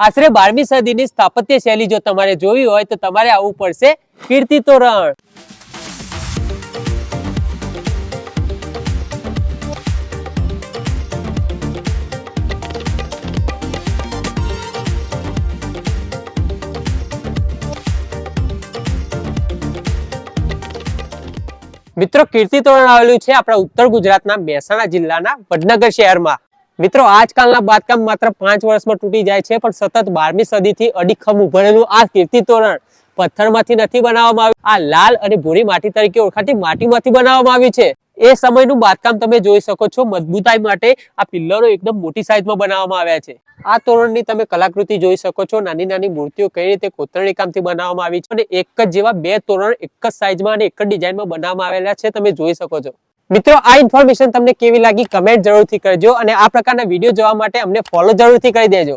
આશરે બારમી સદીની સ્થાપત્ય શૈલી જો તમારે જોવી હોય તો તમારે આવવું પડશે કીર્તિ તોરણ. મિત્રો, કીર્તિ તોરણ આવેલું છે આપણા ઉત્તર ગુજરાતના મહેસાણા જિલ્લાના વડનગર શહેરમાં. મિત્રો, આજકાલના બાંધકામ માત્ર પાંચ વર્ષમાં તૂટી જાય છે, પણ સતત બારમી સદીથી અડીખમ ઉભરેલું આ કીર્તિ તોરણ પથ્થરમાંથી નથી બનાવવામાં આવ્યું. આ લાલ અને ભૂરી માટી તરીકે ઓળખાતી માટીમાંથી બનાવવામાં આવ્યું છે. એ સમયનું બાંધકામ તમે જોઈ શકો છો, મજબૂતાઈ માટે આ પિલ્લરો એકદમ મોટી સાઈઝમાં બનાવવામાં આવ્યા છે. આ તોરણની તમે કલાકૃતિ જોઈ શકો છો, નાની નાની મૂર્તિઓ કઈ રીતે કોતરણી કામથી બનાવવામાં આવી છે અને એક જ જેવા બે તોરણ એક જ સાઈઝમાં અને એક જ ડિઝાઇનમાં બનાવવામાં આવેલા છે, તમે જોઈ શકો છો. મિત્રો, આ ઇન્ફોર્મેશન તમને કેવી લાગી? કમેન્ટ જરૂરથી કરજો અને આ પ્રકારના વીડિયો જોવા માટે અમને ફોલો જરૂરથી કરી દેજો.